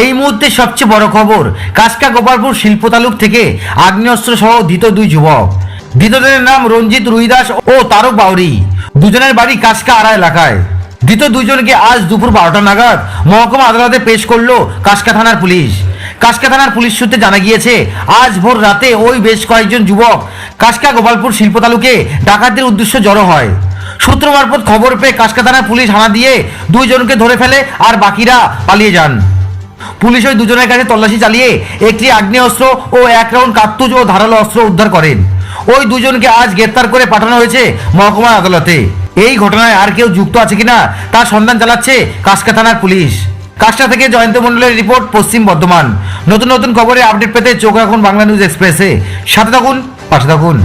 এই মুহূর্তে সবচেয়ে বড় খবর, কাসকা গোপালপুর শিল্প তালুক থেকে আগ্নেয়াস্ত্র সহ ধৃত দুই যুবক। ধৃতদের নাম রঞ্জিত রুইদাস ও তারক বাউরি। দুজনের বাড়ি কাসকা আড়া এলাকায়। ধৃত দুজনকে আজ দুপুর বারোটা নাগাদ মহকুমা আদালতে পেশ করল কাসকা থানার পুলিশ। কাসকা থানার পুলিশ সূত্রে জানা গিয়েছে, আজ ভোর রাতে ওই বেশ কয়েকজন যুবক কাসকা গোপালপুর শিল্প তালুকে ডাকাতের উদ্দেশ্য জড়ো হয়। সূত্র মারফত খবর পেয়ে কাসকা থানার পুলিশ হানা দিয়ে দুইজনকে ধরে ফেলে আর বাকিরা পালিয়ে যান। পুলিশ ওই দুজনের কাছে তল্লাশি চালিয়ে একটি আগ্নেয়াস্ত্র ও এক রাউন্ড কার্তুজ ও ধারালো অস্ত্র উদ্ধার করেন। ওই দুজনকে আজ গ্রেপ্তার করে পাঠানো হয়েছে মহকুমা আদালতে। এই ঘটনায় আর কেউ যুক্ত আছে কিনা তার সন্ধান চালাচ্ছে কাসকা থানার পুলিশ। কাসকা থেকে জয়ন্ত মণ্ডলের রিপোর্ট, পশ্চিম বর্ধমান। নতুন নতুন খবরে আপডেট পেতে চোখ রাখুন বাংলা নিউজ এক্সপ্রেসে। সাথে থাকুন, পাশে থাকুন।